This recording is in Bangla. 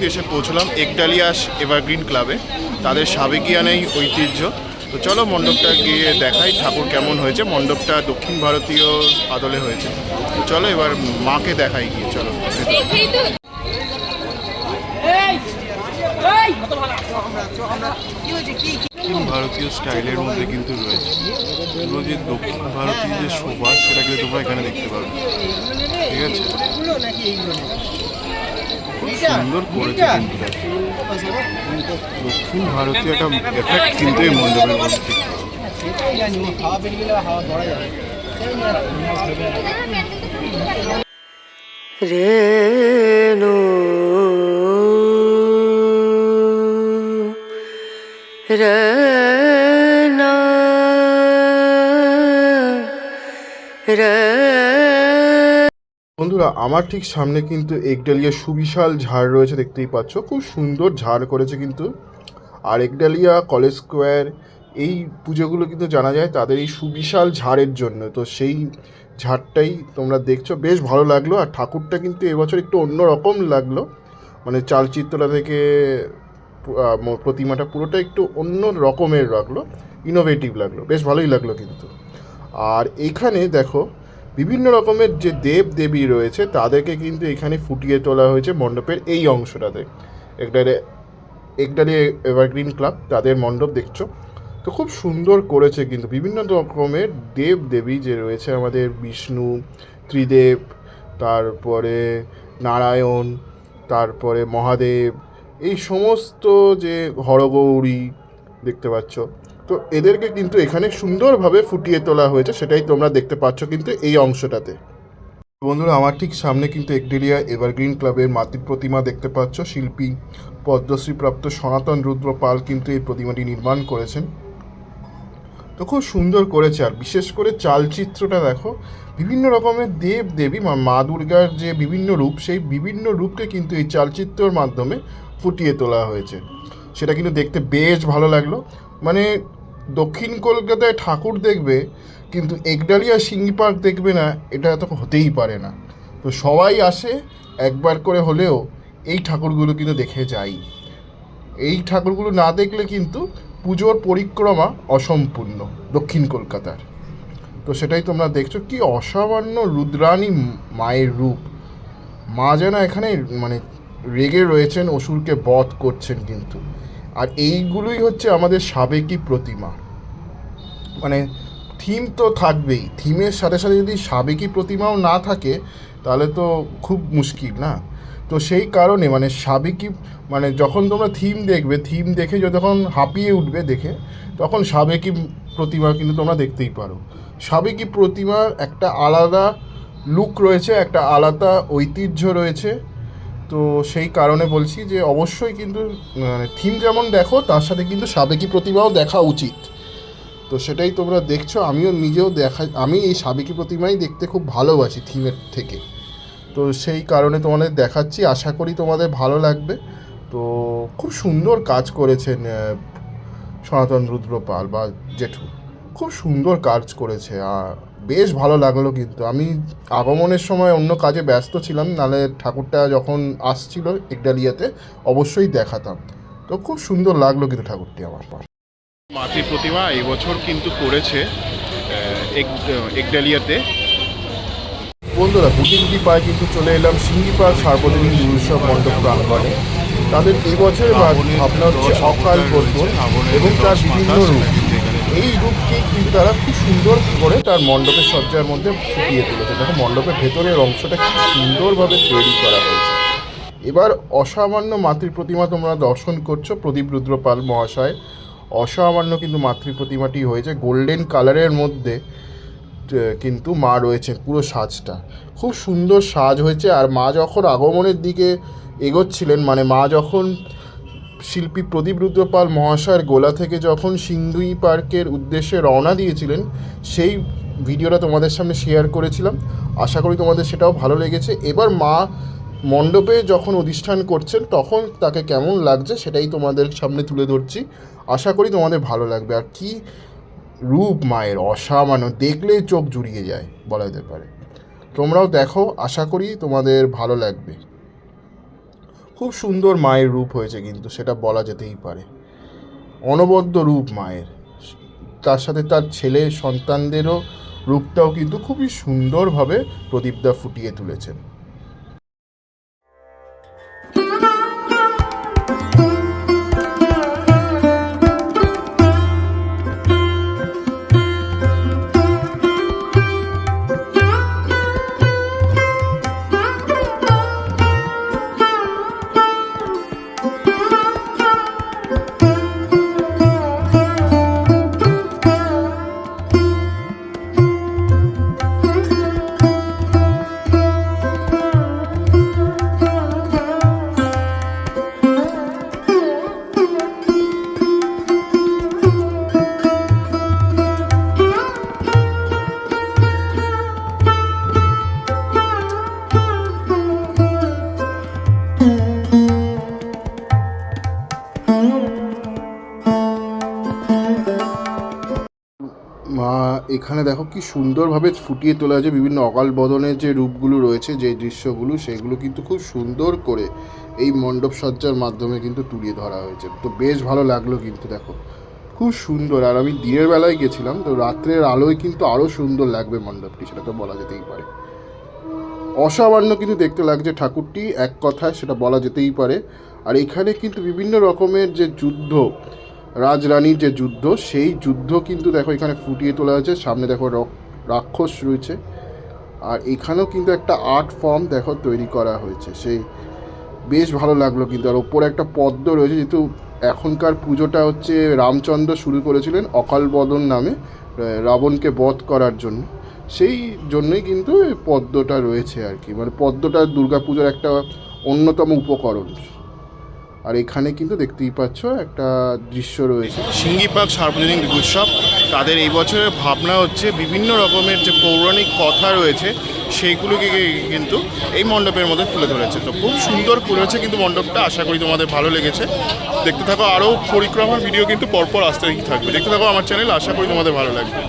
কিন্তু এসে পৌঁছলাম একডালিয়াস এভারগ্রিন ক্লাবে। তাদের সাবেকিয়ানেই ঐতিহ্য। তো চলো মণ্ডপটা গিয়ে দেখাই ঠাকুর কেমন হয়েছে। মণ্ডপটা দক্ষিণ ভারতীয় আদলে হয়েছে। তো চলো এবার মাকে দেখাই গিয়ে, চলো। দক্ষিণ ভারতীয় স্টাইলের মধ্যে কিন্তু রয়েছে। পুরো যে দক্ষিণ ভারতীয় যে শোভা, সেটা কিন্তু তোমরা এখানে দেখতে পাবে। ঠিক আছে? সুন্দর করেছে কিন্তু। দক্ষিণ ভারতীয় একটা এফেক্ট কিন্তু এই মণ্ডপের মধ্যে। রেণু রনা রে বন্ধুরা, আমার ঠিক সামনে কিন্তু একডালিয়া সুবিশাল ঝাড় রয়েছে, দেখতেই পাচ্ছ। খুব সুন্দর ঝাড় করেছে কিন্তু। আর একডালিয়া, কলেজ স্কোয়ার, এই পুজোগুলো কিন্তু জানা যায় তাদের এই সুবিশাল ঝাড়ের জন্য। তো সেই ঝাড়টাই তোমরা দেখছ। বেশ ভালো লাগল, আর ঠাকুরটা কিন্তু এবছর একটু অন্য রকম লাগল। মানে চালচিত্রটা থেকে প্রতিমাটা পুরোটা একটু অন্য রকমের লাগল ইনোভেটিভ লাগল। বেশ ভালোই লাগল কিন্তু। আর এখানে দেখো বিভিন্ন রকমের যে দেব দেবী রয়েছে, তাদেরকে কিন্তু এখানে ফুটিয়ে তোলা হয়েছে মণ্ডপের এই অংশটাতে। একটারে একটারে এভারগ্রিন ক্লাব তাদের মণ্ডপ দেখছ? তো খুব সুন্দর করেছে কিন্তু বিভিন্ন রকমের দেব দেবী যে রয়েছে, আমাদের বিষ্ণু, ত্রিদেব, তারপরে নারায়ণ, তারপরে মহাদেব, এই সমস্ত যে হরগৌরী দেখতে পাচ্ছ। তো এদেরকে কিন্তু এখানে সুন্দরভাবে ফুটিয়ে তোলা হয়েছে, সেটাই তোমরা দেখতে পাচ্ছ কিন্তু এই অংশটাতে। বন্ধুরা, আমার ঠিক সামনে কিন্তু একডেলিয়া এভারগ্রিন ক্লাবের মাতৃ প্রতিমা দেখতে পাচ্ছ। শিল্পী পদ্মশ্রীপ্রাপ্ত সনাতন রুদ্র পাল কিন্তু এই প্রতিমাটি নির্মাণ করেছেন। তো খুব সুন্দর করেছে, আর বিশেষ করে চালচিত্রটা দেখো, বিভিন্ন রকমের দেব দেবী, মা মা দুর্গার যে বিভিন্ন রূপ, সেই বিভিন্ন রূপকে কিন্তু এই চালচিত্রর মাধ্যমে ফুটিয়ে তোলা হয়েছে। সেটা কিন্তু দেখতে বেশ ভালো লাগল। মানে দক্ষিণ কলকাতায় ঠাকুর দেখবে, কিন্তু একডালিয়া সিঙ্গি পার্ক দেখবে না, এটা তো হতেই পারে না। তো সবাই আসে, একবার করে হলেও এই ঠাকুরগুলো কিন্তু দেখে যাই। এই ঠাকুরগুলো না দেখলে কিন্তু পুজোর পরিক্রমা অসম্পূর্ণ দক্ষিণ কলকাতার। তো সেটাই তোমরা দেখছ, কি অসামান্য রুদ্রাণী মায়ের রূপ। মা যেন এখানে মানে রেগে রয়েছেন, অসুরকে বধ করছেন কিন্তু। আর এইগুলোই হচ্ছে আমাদের সাবেকি প্রতিমা। মানে থিম তো থাকবেই। থিমের সাথে সাথে যদি সাবেকি প্রতিমাও না থাকে, তাহলে তো খুব মুশকিল না? তো সেই কারণে মানে সাবেকি মানে যখন তোমরা থিম দেখবে থিম দেখে যখন হাঁপিয়ে উঠবে দেখে, তখন সাবেকি প্রতিমা কিন্তু তোমরা দেখতেই পারো। সাবেকি প্রতিমার একটা আলাদা লুক রয়েছে, একটা আলাদা ঐতিহ্য রয়েছে। তো সেই কারণে বলছি যে অবশ্যই কিন্তু মানে থিম যেমন দেখো, তার সাথে কিন্তু সাবেকি প্রতিমাও দেখা উচিত। তো সেটাই তোমরা দেখছ, আমিও নিজেও দেখা, আমি এই সাবেকি প্রতিমাই দেখতে খুব ভালোবাসি থিমের থেকে। তো সেই কারণে তোমাদের দেখাচ্ছি, আশা করি তোমাদের ভালো লাগবে। তো খুব সুন্দর কাজ করেছেন সনাতন রুদ্রপাল বা জেঠু। খুব সুন্দর কাজ করেছে আর বেশ ভালো লাগল কিন্তু। আমি আগমনের সময় অন্য কাজে ব্যস্ত ছিলাম নালে ঠাকুরটা যখন আসছিল একডালিয়াতে অবশ্যই দেখাতাম। তো খুব সুন্দর লাগল কিন্তু ঠাকুরটি আমার মাতৃ প্রতিমা এই বছর কিন্তু করেছে একডালিয়াতে বন্ধুরা গুটি গুটি পায়ে কিন্তু চলে এলাম সিঙ্গিপাড় সার্বজনীন উৎসব মণ্ডপ প্রাঙ্গণে। তাদের বছরের ভাবনা হচ্ছে অকাল বর্ধন এবং তার বিভিন্ন রূপ। এই রূপকে কিন্তু তারা খুব সুন্দর করে তার মণ্ডপের সজ্জার মধ্যে ফুটিয়ে তুলেছে। দেখো, মণ্ডপের ভেতরের অংশটা খুব সুন্দরভাবে তৈরি করা হয়েছে। এবার অসামান্য মাতৃ প্রতিমা তোমরা দর্শন করছ, প্রদীপ রুদ্রপাল মহাশয়। অসামান্য কিন্তু মাতৃ প্রতিমাটি হয়েছে। গোল্ডেন কালারের মধ্যে কিন্তু মা রয়েছে পুরো সাজটা। খুব সুন্দর সাজ হয়েছে। আর মা যখন আগমনের দিকে এগোচ্ছিলেন মানে মা যখন শিল্পী প্রদীপ রুদ্রপাল মহাশয়ের গোলা থেকে যখন সিন্ধুই পার্কের উদ্দেশ্যে রওনা দিয়েছিলেন, সেই ভিডিওটা তোমাদের সামনে শেয়ার করেছিলাম। আশা করি তোমাদের সেটাও ভালো লেগেছে। এবার মা মণ্ডপে যখন অধিষ্ঠান করছেন, তখন তাকে কেমন লাগছে সেটাই তোমাদের সামনে তুলে ধরছি। আশা করি তোমাদের ভালো লাগবে। আর কি রূপ মায়ের, অসামান্য দেখলেই চোখ জুড়িয়ে যায় বলা যেতে পারে। তোমরাও দেখো, আশা করি তোমাদের ভালো লাগবে। খুব সুন্দর মায়ের রূপ হয়েছে কিন্তু, সেটা বলা যেতেই পারে। অনবদ্য রূপ মায়ের। তার সাথে তার ছেলে সন্তানদেরও রূপটাও কিন্তু খুবই সুন্দরভাবে প্রদীপদা ফুটিয়ে তুলেছেন। এখানে দেখো কি সুন্দরভাবে ফুটিয়ে তোলা হয়েছে বিভিন্ন অকাল বদনের যে রূপগুলো রয়েছে যে দৃশ্যগুলো, সেগুলো কিন্তু খুব সুন্দর করে এই মণ্ডপ সজ্জার মাধ্যমে কিন্তু তুলিয়ে ধরা হয়েছে। তো বেশ ভালো লাগল কিন্তু দেখো। খুব সুন্দর। আর আমি দিনের বেলায় গেছিলাম, তো রাত্রের আলোয় কিন্তু আরও সুন্দর লাগবে মণ্ডপটি, সেটা তো বলা যেতেই পারে। অসামান্য কিন্তু দেখতে লাগছে ঠাকুরটি, এক কথায় সেটা বলা যেতেই পারে। আর এখানে কিন্তু বিভিন্ন রকমের যে যুদ্ধ রাজরানীর যে যুদ্ধ, সেই যুদ্ধ কিন্তু দেখো এখানে ফুটিয়ে তোলা হয়েছে। সামনে দেখো রাক্ষস রয়েছে। আর এখানেও কিন্তু একটা আর্ট ফর্ম দেখো তৈরি করা হয়েছে। সেই বেশ ভালো লাগল কিন্তু। আর ওপরে একটা পদ্ম রয়েছে, যেহেতু এখনকার পুজোটা হচ্ছে রামচন্দ্র শুরু করেছিলেন অকাল বদন নামে রাবণকে বধ করার জন্য। সেই জন্যই কিন্তু পদ্মটা রয়েছে আর কি। মানে পদ্মটা দুর্গাপুজোর একটা অন্যতম উপকরণ। আর এখানে কিন্তু দেখতেই পাচ্ছ একটা দৃশ্য রয়েছে। সিঙ্গিপাক সার্বজনীন উৎসব। তাদের এই বছরের ভাবনা হচ্ছে বিভিন্ন রকমের যে পৌরাণিক কথা রয়েছে, সেইগুলোকে কিন্তু এই মণ্ডপের মধ্যে তুলে ধরেছে। তো খুব সুন্দর করেছে কিন্তু মণ্ডপটা। আশা করি তোমাদের ভালো লেগেছে। দেখতে থাকো, আরও পরিক্রমার ভিডিও কিন্তু পরপর আসতেই থাকবে। দেখতে থাকো আমার চ্যানেল আশা করি তোমাদের ভালো লাগবে।